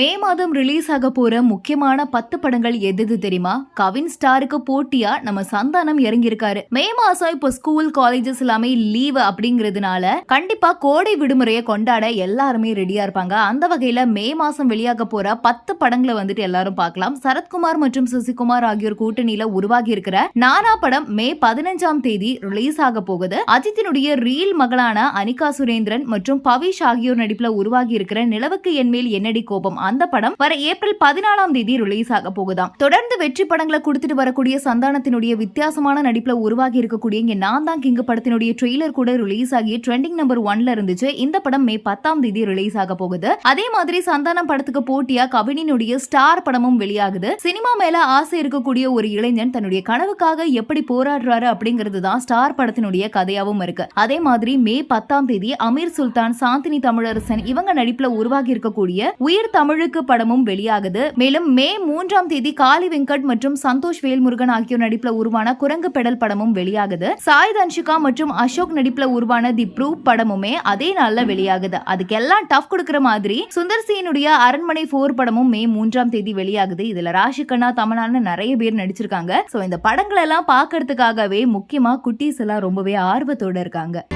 மே மாதம் ரிலீஸ் ஆக போற முக்கியமான பத்து படங்கள் எது எது தெரியுமா? கவின் ஸ்டாருக்கு போட்டியா? நம்ம சந்தானம் இறங்கியிருக்காரு. மே மாசம் இப்போ ஸ்கூல் காலேஜஸ் எல்லாமே லீவ் அப்படிங்கிறதுனால கண்டிப்பா கோடை விடுமுறையை கொண்டாட எல்லாருமே ரெடியா இருப்பாங்க. அந்த வகையில மே மாசம் வெளியாக போற பத்து படங்களை வந்துட்டு எல்லாரும் பார்க்கலாம். சரத்குமார் மற்றும் சசிகுமார் ஆகியோர் கூட்டணியில உருவாகி இருக்கிற நானா படம் மே பதினஞ்சாம் தேதி ரிலீஸ் ஆக போகுது. அஜித்தினுடைய ரீல் மகளான அனிகா சுரேந்திரன் மற்றும் பவிஷ் ஆகியோர் நடிப்புல உருவாகி இருக்கிற நிலவுக்கு என்மேல் என்னடி கோபம்? அந்த படம் வர ஏப்ரல் பதினாலாம் தேதி ரிலீஸ் ஆக போகுதாம். தொடர்ந்து வெற்றி படங்களை கொடுத்துட்டு வரக்கூடிய சந்தானத்தினுடைய வித்தியாசமான நடிப்புல உருவாகி இருக்கக்கூடிய இங்க நான் தான் கிங் படத்தினுடைய ட்ரெய்லர் கூட ரிலீஸ் ஆகி ட்ரெண்டிங் நம்பர் ஒன்ல இருந்துச்சு. இந்த படம் மே பத்தாம் தேதி ரிலீஸ் ஆக போகுது. அதே மாதிரி சந்தானம் படத்துக்கு போட்டியா கவினினுடைய ஸ்டார் படமும் வெளியாகுது. சினிமா மேல ஆசை இருக்கக்கூடிய ஒரு இளைஞன் தன்னுடைய கனவுக்காக எப்படி போராடுறாரு அப்படிங்கிறது தான் ஸ்டார் படத்தினுடைய கதையாவும் இருக்கு. அதே மாதிரி மே பத்தாம் தேதி அமீர் சுல்தான் சாந்தினி தமிழரசன் இவங்க நடிப்புல உருவாகி இருக்கக்கூடிய உயிர் தமிழுக்கு படமும் வெளியாகுது. மேலும் மே மூன்றாம் தேதி காளி வெங்கட் மற்றும் சந்தோஷ் வேல்முருகன் ஆகியோர் நடிப்புல உருவான குரங்கு பெடல் படமும் வெளியாகுது. சாய் தன்ஷிகா மற்றும் அசோக் நடிப்புல உருவான தி ப்ரூவ் படமுமே அதே நாள்ல வெளியாகுது. அதுக்கெல்லாம் டஃப் கொடுக்கிற மாதிரி சுந்தர் சீனுடைய அரண்மனை போர் படமும் மே மூன்றாம் தேதி வெளியாகுது. இதுல ராஷிகண்ணா தமனான்னு நிறைய பேர் நடிச்சிருக்காங்க. சோ இந்த படங்கள் எல்லாம் பாக்குறதுக்காகவே முக்கியமா குட்டீஸ் எல்லாம் ரொம்பவே ஆர்வத்தோட இருக்காங்க.